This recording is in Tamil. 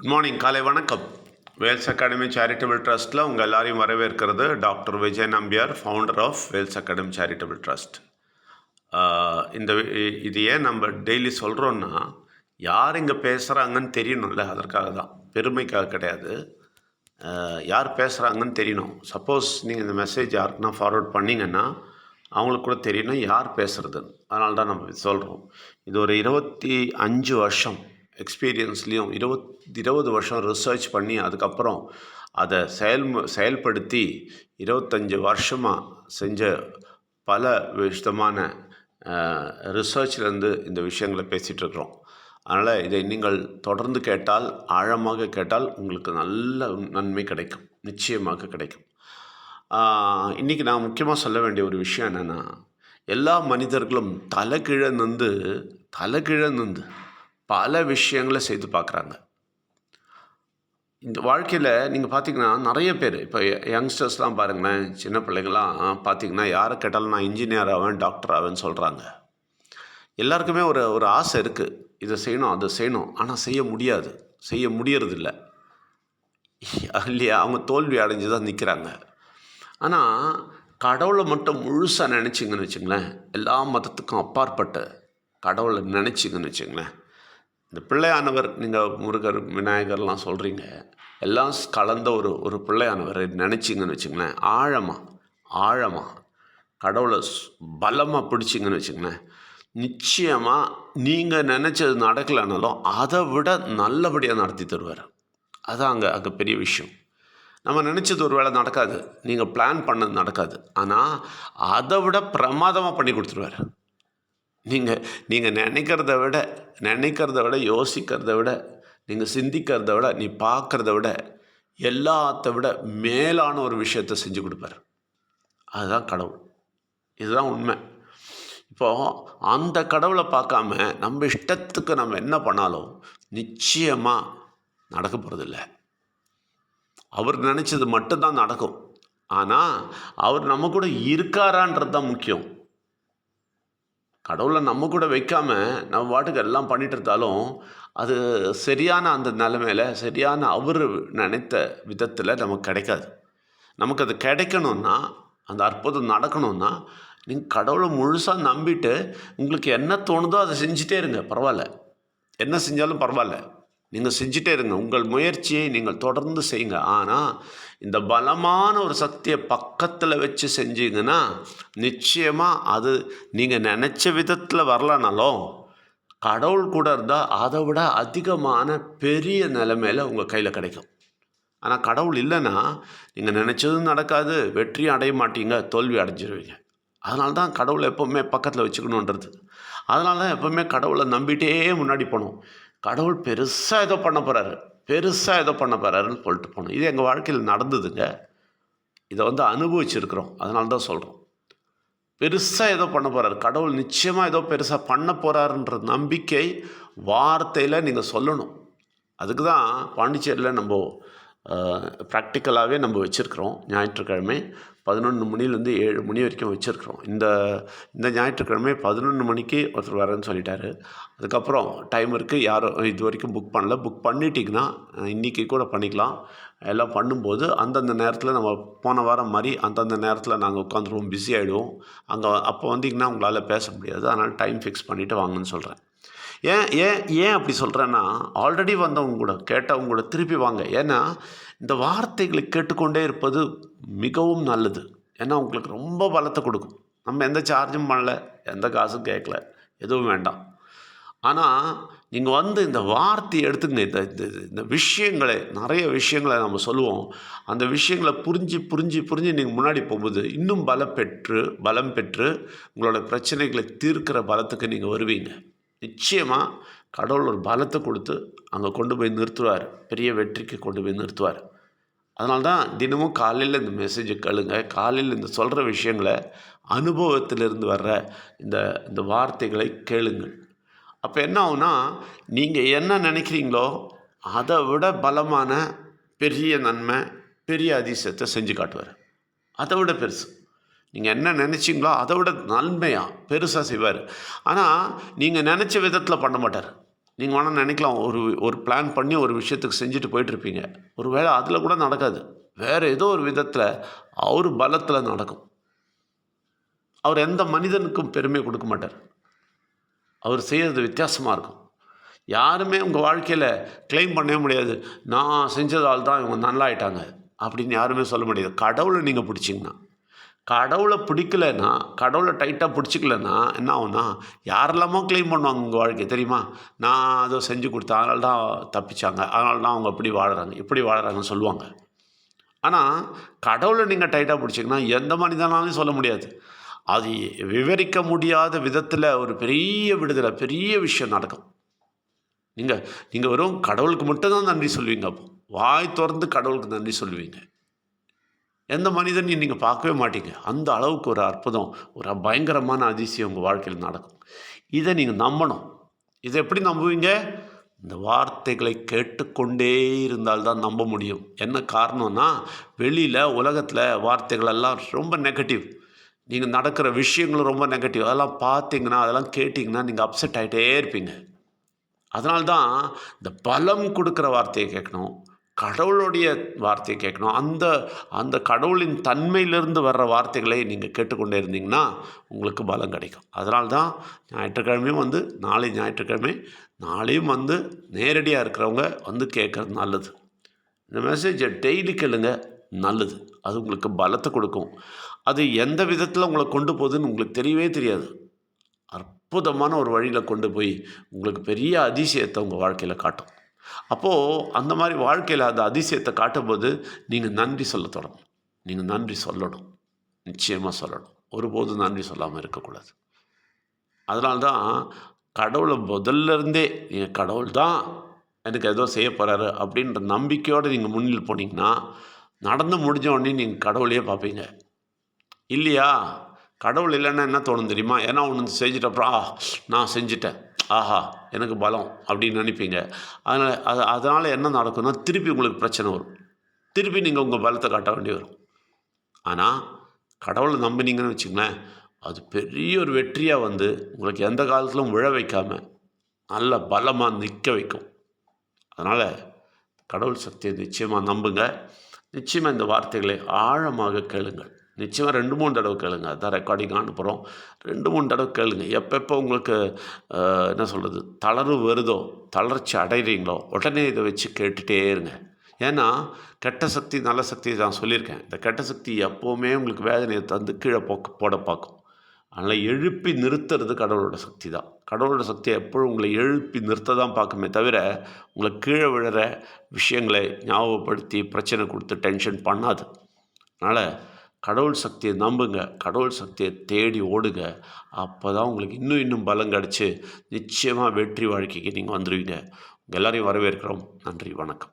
குட் மார்னிங் காலை வணக்கம். வேல்ஸ் அகாடமி சேரிட்டபிள் ட்ரஸ்ட்டில் உங்கள் எல்லாரையும் வரவேற்கிறது doctor Vijay Nambiar founder of Vels academy charitable trust இந்த இது ஏன் நம்ம டெய்லி சொல்கிறோன்னா யார் இங்கே பேசுகிறாங்கன்னு தெரியணும்ல அதற்காக தான். பெருமைக்காக கிடையாது. யார் பேசுகிறாங்கன்னு தெரியணும். சப்போஸ் நீங்கள் இந்த மெசேஜ் யாருக்குன்னா ஃபார்வர்ட் பண்ணீங்கன்னா அவங்களுக்கு கூட தெரியணும் யார் பேசுகிறதுன்னு அதனால தான் நம்ம சொல்கிறோம் இது ஒரு இருபத்தி அஞ்சு வருஷம் எக்ஸ்பீரியன்ஸ்லேயும் இருபத் இருபது வருஷம் ரிசர்ச் பண்ணி அதுக்கப்புறம் அதை செயல் செயல்படுத்தி இருபத்தஞ்சி வருஷமாக செஞ்ச பல விதமான ரிசர்ச்லேருந்து இந்த விஷயங்களை பேசிகிட்ருக்குறோம் அதனால் இதை நீங்கள் தொடர்ந்து கேட்டால் ஆழமாக கேட்டால் உங்களுக்கு நல்ல நன்மை கிடைக்கும். நிச்சயமாக கிடைக்கும். இன்றைக்கி நான் முக்கியமாக சொல்ல வேண்டிய ஒரு விஷயம் என்னென்னா எல்லா மனிதர்களும் தலைகீழ நின்று தலைகீழ நின்று பல விஷயங்களை செய்து பார்க்குறாங்க. இந்த வாழ்க்கையில் நீங்கள் பார்த்தீங்கன்னா நிறைய பேர் இப்போ யங்ஸ்டர்ஸ்லாம் பாருங்களேன் சின்ன பிள்ளைங்களாம் பார்த்தீங்கன்னா யாரை கேட்டாலும் நான் இன்ஜினியர் ஆவேன் டாக்டர் ஆவேன்னு சொல்கிறாங்க எல்லாருக்குமே ஒரு ஒரு ஆசை இருக்குது இதை செய்யணும் அதை செய்யணும். ஆனால் செய்ய முடியாது. செய்ய முடியறதில்ல. இல்லையா? அவங்க தோல்வி அடைஞ்சு தான் நிற்கிறாங்க ஆனால் கடவுளை மட்டும் முழுசாக நினச்சிங்கன்னு வச்சுங்களேன் எல்லா மதத்துக்கும் அப்பாற்பட்ட கடவுளை நினச்சிங்கன்னு வச்சுங்களேன் இந்த பிள்ளையானவர் நீங்கள் முருகர் விநாயகர்லாம் சொல்கிறீங்க எல்லாம் கலந்த ஒரு ஒரு பிள்ளையானவர். நினச்சிங்கன்னு வச்சுங்களேன் ஆழமாக ஆழமாக கடவுளை பலமாக பிடிச்சிங்கன்னு வச்சுங்களேன் நிச்சயமாக நீங்கள் நினச்சது நடக்கலைனாலும் அதை விட நல்லபடியாக நடத்தி தருவார். அதான் அங்கே அங்கே பெரிய விஷயம். நம்ம நினச்சது ஒரு வேளை நடக்காது. நீங்கள் பிளான் பண்ணது நடக்காது. ஆனால் அதை விட பிரமாதமாக பண்ணி கொடுத்துருவார். நீங்கள் நீங்கள் நினைக்கிறத விட நினைக்கிறத விட யோசிக்கிறத விட நீங்கள் சிந்திக்கிறத விட நீ பார்க்குறத விட எல்லாத்த விட மேலான ஒரு விஷயத்தை செஞ்சு கொடுப்பார். அதுதான் கடவுள். இதுதான் உண்மை. இப்போது அந்த கடவுளை பார்க்காம நம்ம இஷ்டத்துக்கு நம்ம என்ன பண்ணாலும் நிச்சயமாக நடக்க போகிறதில்ல அவர் நினச்சது மட்டும்தான் நடக்கும். ஆனால் அவர் நம்ம கூட இருக்காரான்றது தான் முக்கியம். கடவுளை நம்ம கூட வைக்காம நம்ம பாட்டுக்கு எல்லாம் பண்ணிட்டு இருந்தாலும் அது சரியான அந்த நிலைமையில் சரியான அவர் நினைத்த விதத்தில் நமக்கு கிடைக்காது. நமக்கு அது கிடைக்கணும்னா அந்த அற்புதம் நடக்கணும்னா நீங்கள் கடவுளை முழுசாக நம்பிட்டு உங்களுக்கு என்ன தோணுதோ அதை செஞ்சுட்டே இருங்க பரவாயில்ல. என்ன செஞ்சாலும் பரவாயில்ல. நீங்கள் செஞ்சுட்டே இருங்க. உங்கள் முயற்சியை நீங்கள் தொடர்ந்து செய்யுங்க. ஆனால் இந்த பலமான ஒரு சக்தியை பக்கத்தில் வச்சு செஞ்சீங்கன்னா நிச்சயமாக அது நீங்கள் நினச்ச விதத்தில் வரலனாலும் கடவுள் கூட இருந்தால் அதை விட அதிகமான பெரிய நிலைமையில் உங்கள் கையில் கிடைக்கும். ஆனால் கடவுள் இல்லைன்னா நீங்கள் நினச்சதும் நடக்காது வெற்றியும் அடைய மாட்டீங்க தோல்வி அடைஞ்சிருவீங்க. அதனால தான் கடவுளை எப்போவுமே பக்கத்தில் வச்சுக்கணுன்றது. அதனால தான் எப்போவுமே கடவுளை நம்பிட்டே முன்னாடி போகணும். கடவுள் பெருசாக ஏதோ பண்ண போகிறாரு பெருசாக ஏதோ பண்ண போகிறாருன்னு சொல்லிட்டு போனோம். இது எங்கள் வாழ்க்கையில் நடந்ததுங்க. இதை வந்து அனுபவிச்சிருக்கிறோம். அதனால தான் சொல்கிறோம் பெருசாக ஏதோ பண்ண போகிறாரு கடவுள் நிச்சயமாக ஏதோ பெருசாக பண்ண போகிறாருன்ற நம்பிக்கை வார்த்தையில் நீங்கள் சொல்லணும். அதுக்கு தான் பாண்டிச்சேரியில் நம்ம ப்ராக்டிக்கலாகவே நம்ம வச்சுருக்குறோம். ஞாயிற்றுக்கிழமை பதினொன்று மணிலேருந்து ஏழு மணி வரைக்கும் வச்சுருக்குறோம். இந்த இந்த ஞாயிற்றுக்கிழமை பதினொன்று மணிக்கு ஒருத்தர் வரேன்னு சொல்லிட்டாரு. அதுக்கப்புறம் டைம் இருக்குது யாரும் இது வரைக்கும் புக் பண்ணல. புக் பண்ணிட்டீங்கன்னா இன்றைக்கி கூட பண்ணிக்கலாம். எல்லாம் பண்ணும்போது அந்தந்த நேரத்தில் நம்ம போன வாரம் மாதிரி அந்தந்த நேரத்தில் நாங்கள் உட்காந்துருவோம். பிஸி ஆகிடுவோம் அங்கே அப்போ வந்தீங்கன்னா உங்களால் பேச முடியாது. அதனால் டைம் ஃபிக்ஸ் பண்ணிவிட்டு வாங்கன்னு சொல்கிறேன் ஏன் ஏன் ஏன் அப்படி சொல்கிறேன்னா ஆல்ரெடி வந்தவங்க கூட கேட்டவங்க கூட திருப்பி வாங்க. ஏன்னா இந்த வார்த்தைகளை கேட்டுக்கொண்டே இருப்பது மிகவும் நல்லது. ஏன்னா உங்களுக்கு ரொம்ப பலத்தை கொடுக்கும். நம்ம எந்த சார்ஜும் பண்ணல எந்த காசும் கேட்கல எதுவும் வேண்டாம். ஆனால் நீங்கள் வந்து இந்த வார்த்தையை எடுத்துங்க இந்த இந்த இந்த விஷயங்களை நிறைய விஷயங்களை நம்ம சொல்லுவோம். அந்த விஷயங்களை புரிஞ்சு புரிஞ்சு புரிஞ்சு நீங்கள் முன்னாடி போகும்போது இன்னும் பலம் பெற்று பலம் பெற்று உங்களோட பிரச்சனைகளை தீர்க்கிற பலத்துக்கு நீங்கள் வருவீங்க. நிச்சயமாக கடவுள் ஒரு பலத்தை கொடுத்து அங்கே கொண்டு போய் நிறுத்துவார். பெரிய வெற்றிக்கு கொண்டு போய் நிறுத்துவார். அதனால தான் தினமும் காலையில் இந்த மெசேஜை கழுங்க காலையில் இந்த சொல்கிற விஷயங்களை அனுபவத்திலிருந்து வர்ற இந்த இந்த வார்த்தைகளை கேளுங்கள். அப்போ என்ன ஆகுனா நீங்கள் என்ன நினைக்கிறீங்களோ அதை விட பலமான பெரிய நன்மை பெரிய அதிசயத்தை செஞ்சு காட்டுவார். அதை விட பெருசு. நீங்கள் என்ன நினச்சிங்களோ அதை விட நன்மையாக பெருசாக செய்வார். ஆனால் நீங்கள் நினச்ச விதத்தில் பண்ண மாட்டார். நீங்கள் வேணால் நினைக்கலாம் ஒரு ஒரு பிளான் பண்ணி ஒரு விஷயத்துக்கு செஞ்சுட்டு போயிட்டுருப்பீங்க. ஒரு வேளை அதில் கூட நடக்காது. வேறு ஏதோ ஒரு விதத்தில் அவர் பலத்தில் நடக்கும். அவர் எந்த மனிதனுக்கும் பெருமை கொடுக்க மாட்டார். அவர் செய்கிறது வித்தியாசமாக இருக்கும். யாருமே உங்கள் வாழ்க்கையில் க்ளைம் பண்ணவே முடியாது. நான் செஞ்சதால் தான் இவங்க நல்லா ஆயிட்டாங்க அப்படின்னு யாருமே சொல்ல முடியாது. கடவுளை நீங்கள் பிடிச்சிங்கன்னா. கடவுளை பிடிக்கலன்னா கடவுளை டைட்டாக பிடிச்சிக்கலன்னா என்ன ஆகும்னா யாரெல்லாமோ கிளைம் பண்ணுவாங்க உங்கள் வாழ்க்கை தெரியுமா? நான் அதை செஞ்சு கொடுத்தேன் அதனால தான் தப்பிச்சாங்க அதனால தான் அவங்க இப்படி வாழ்கிறாங்க இப்படி வாழ்கிறாங்கன்னு சொல்லுவாங்க. ஆனால் கடவுளை நீங்கள் டைட்டாக பிடிச்சிங்கன்னா எந்த மனிதனாலும் சொல்ல முடியாது. அது விவரிக்க முடியாத விதத்தில் ஒரு பெரிய விடுதலை பெரிய விஷயம் நடக்கும். நீங்கள் நீங்கள் வெறும் கடவுளுக்கு மட்டும்தான் நன்றி சொல்லுவீங்க அப்போ. வாய் திறந்து கடவுளுக்கு நன்றி சொல்லுவீங்க. எந்த மனிதனையும் நீங்கள் பார்க்கவே மாட்டீங்க. அந்த அளவுக்கு ஒரு அற்புதம் ஒரு பயங்கரமான அதிசயம் உங்கள் வாழ்க்கையில் நடக்கும். இதை நீங்கள் நம்பணும். இதை எப்படி நம்புவீங்க? இந்த வார்த்தைகளை கேட்டுக்கொண்டே இருந்தால்தான் நம்ப முடியும். என்ன காரணம்னா வெளியில் உலகத்தில் வார்த்தைகள் எல்லாம் ரொம்ப நெகட்டிவ் நீங்கள் நடக்கிற விஷயங்களும் ரொம்ப நெகட்டிவ் அதெல்லாம் பார்த்தீங்கன்னா அதெல்லாம் கேட்டிங்கன்னா நீங்கள் அப்செட் ஆகிட்டே இருப்பீங்க. அதனால்தான் இந்த பலம் கொடுக்குற வார்த்தையை கேட்கணும். கடவுளுடைய வார்த்தையை கேட்கணும். அந்த அந்த கடவுளின் தன்மையிலிருந்து வர்ற வார்த்தைகளை நீங்கள் கேட்டுக்கொண்டே இருந்தீங்கன்னா உங்களுக்கு பலம் கிடைக்கும். அதனால தான் ஞாயிற்றுக்கிழமையும் வந்து நாளை ஞாயிற்றுக்கிழமை நாளையும் வந்து நேரடியாக இருக்கிறவங்க வந்து கேட்குறது நல்லது. இந்த மெசேஜை டெய்லி கேளுங்க நல்லது. அது உங்களுக்கு பலத்தை கொடுக்கும். அது எந்த விதத்தில் உங்களை கொண்டு போகுதுன்னு உங்களுக்கு தெரியவே தெரியாது. அற்புதமான ஒரு வழியில் கொண்டு போய் உங்களுக்கு பெரிய அதிசயத்தை உங்கள் வாழ்க்கையில் காட்டும். அப்போது அந்த மாதிரி வாழ்க்கையில் அந்த அதிசயத்தை காட்டும்போது நீங்கள் நன்றி சொல்ல தொடங்கும் நீங்கள் நன்றி சொல்லணும். நிச்சயமாக சொல்லணும். ஒருபோதும் நன்றி சொல்லாமல் இருக்கக்கூடாது. அதனால்தான் கடவுளை முதல்ல இருந்தே நீங்கள் கடவுள் தான் எனக்கு ஏதோ செய்ய போகிறாரு அப்படின்ற நம்பிக்கையோடு நீங்கள் முன்னில் போனீங்கன்னா நடந்து முடிஞ்ச உடனே நீங்கள் கடவுளையே பார்ப்பீங்க. இல்லையா? கடவுள் இல்லைன்னா என்ன தோணும் தெரியுமா? ஏன்னா ஒன்று செஞ்சுட்டப்பறம் ஆ நான் செஞ்சுட்டேன். ஆஹா எனக்கு பலம் அப்படின்னு நினைப்பீங்க. அதனால் அது அதனால் என்ன நடக்கும்னா திருப்பி உங்களுக்கு பிரச்சனை வரும். திருப்பி நீங்கள் உங்கள் பலத்தை காட்ட வேண்டி வரும். ஆனால் கடவுளை நம்பினீங்கன்னு வச்சுங்களேன் அது பெரிய ஒரு வெற்றியாக வந்து உங்களுக்கு எந்த காலத்திலும் விழ வைக்காமல் நல்ல பலமாக நிற்க வைக்கும். அதனால் கடவுள் சக்தியை நிச்சயமாக நம்புங்க. நிச்சயமாக இந்த வார்த்தைகளை ஆழமாக கேளுங்கள். நிச்சயமாக ரெண்டு மூணு தடவை கேளுங்க. அதான் ரெக்கார்டிங் அனுப்புகிறோம் ரெண்டு மூணு தடவை கேளுங்க. எப்பப்போ உங்களுக்கு என்ன சொல்கிறது தளர்வு வருதோ தளர்ச்சி அடைகிறீங்களோ உடனே இதை வச்சு கேட்டுகிட்டே இருங்க. ஏன்னா கெட்ட சக்தி நல்ல சக்தி நான் சொல்லியிருக்கேன். இந்த கெட்ட சக்தி எப்போவுமே உங்களுக்கு வேதனையை தந்து கீழே போக்க போட பார்க்கும். அதனால் எழுப்பி நிறுத்துறது கடவுளோட சக்தி தான். கடவுளோட சக்தியை எப்பொழுது உங்களை எழுப்பி நிறுத்த தான் பார்க்குமே தவிர உங்களை கீழே விழுற விஷயங்களை ஞாபகப்படுத்தி பிரச்சனை கொடுத்து டென்ஷன் பண்ணாது. அதனால் கடவுள் சக்தியை நம்புங்க கடவுள் சக்தியை தேடி ஓடுங்க. அப்போ தான் உங்களுக்கு இன்னும் இன்னும் பலம் கிடச்சி நிச்சயமாக வெற்றி வாழ்க்கைக்கு நீங்கள் வந்துடுவீங்க உங்கள் எல்லோரையும் வரவேற்கிறோம். நன்றி வணக்கம்.